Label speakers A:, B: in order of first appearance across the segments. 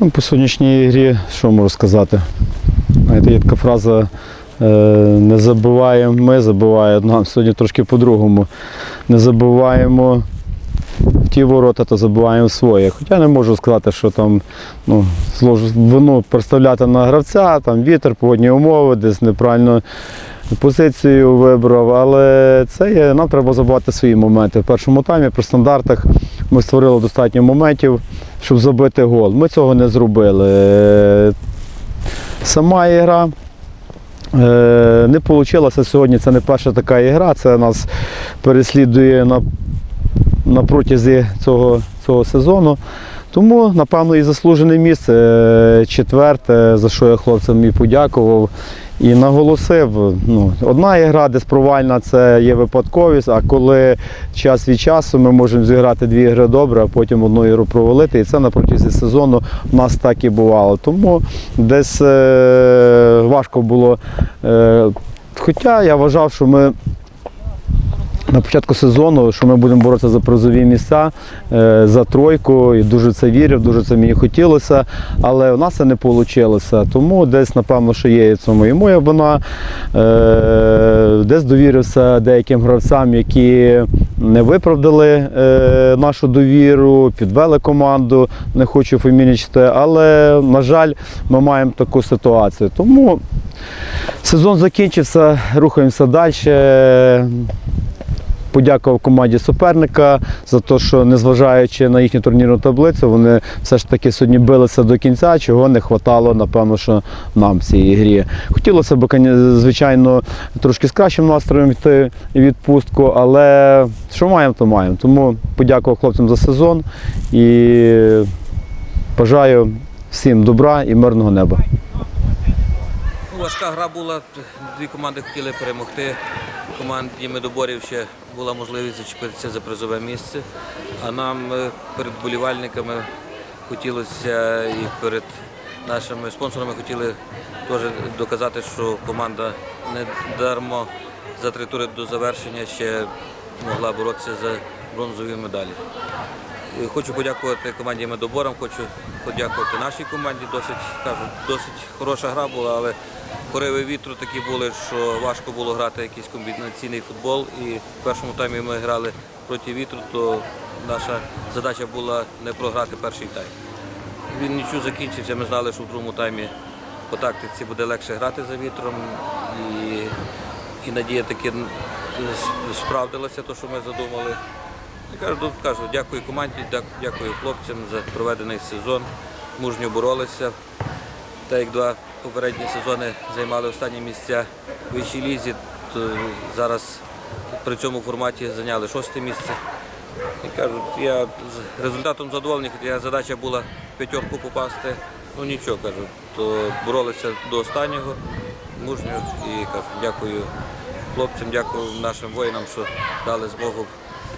A: Ну, по сьогоднішній грі, що можу сказати? Знаєте, є така фраза е, не забуваємо ми, забуває нам сьогодні трошки по-другому. Не забуваємо ті ворота, то забуваємо своє. Хоча не можу сказати, що там ну, вину представляти на гравця, там вітер, погодні умови, десь неправильно позицію вибрав. Але це є, нам треба забувати свої моменти. В першому таймі при стандартах ми створили достатньо моментів, щоб забити гол. Ми цього не зробили. Сама ігра. е, Не вийшло сьогодні. Це не перша така ігра. Це нас переслідує на, на протязі цього, цього сезону. Тому, напевно, і заслужене місце е, четверте, за що я хлопцям і подякував. І наголосив, ну, одна ігра десь провальна це є випадковість, а коли час від часу ми можемо зіграти дві ігри добре, а потім одну ігру провалити. І це на протязі сезону в нас так і бувало. Тому десь е, важко було. Е, хоча я вважав, що ми на початку сезону, що ми будемо боротися за призові місця, е, за тройку. І дуже це вірив, дуже це мені хотілося. Але у нас це не вийшло. Тому десь, напевно, що є цьому і моя вина. Е, Десь довірився деяким гравцям, які не виправдали е, нашу довіру, підвели команду, не хочу фемінічити, але, на жаль, ми маємо таку ситуацію. Тому сезон закінчився, рухаємося далі. Подякував команді суперника за те, що незважаючи на їхню турнірну таблицю, вони все ж таки сьогодні билися до кінця, чого не вистачало, напевно, що нам в цій грі. Хотілося б, звичайно, трошки з кращим настроєм йти відпустку, але що маємо, то маємо. Тому подякував хлопцям за сезон і бажаю всім добра і мирного неба.
B: Важка гра була, дві команди хотіли перемогти. Команді Медоборів ще була можливість зачепитися за призове місце. А нам е, перед болівальниками хотілося і перед нашими спонсорами хотіли теж доказати, що команда не дармо за три тури до завершення ще могла боротися за бронзові медалі. Хочу подякувати команді Медоборам, хочу подякувати нашій команді. Досить кажу, досить хороша гра була, але пориви вітру такі були, що важко було грати якийсь комбінаційний футбол. І в першому таймі ми грали проти вітру, то наша задача була не програти перший тайм. Він нічого закінчився. Ми знали, що в другому таймі по тактиці буде легше грати за вітром. І, і надія таки справдилася, то, що ми задумали. Я кажу, кажу, дякую команді, дякую хлопцям за проведений сезон. Мужньо боролися. Та як два попередні сезони займали останні місця в вищій лізі, то зараз при цьому форматі зайняли шосте місце. І кажу, я з результатом задоволений, хоча задача була в п'ятерку попасти. Ну нічого кажу, то боролися до останнього мужньо і кажу, дякую хлопцям, дякую нашим воїнам, що дали змогу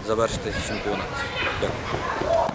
B: завершити чемпіонат. Дякую.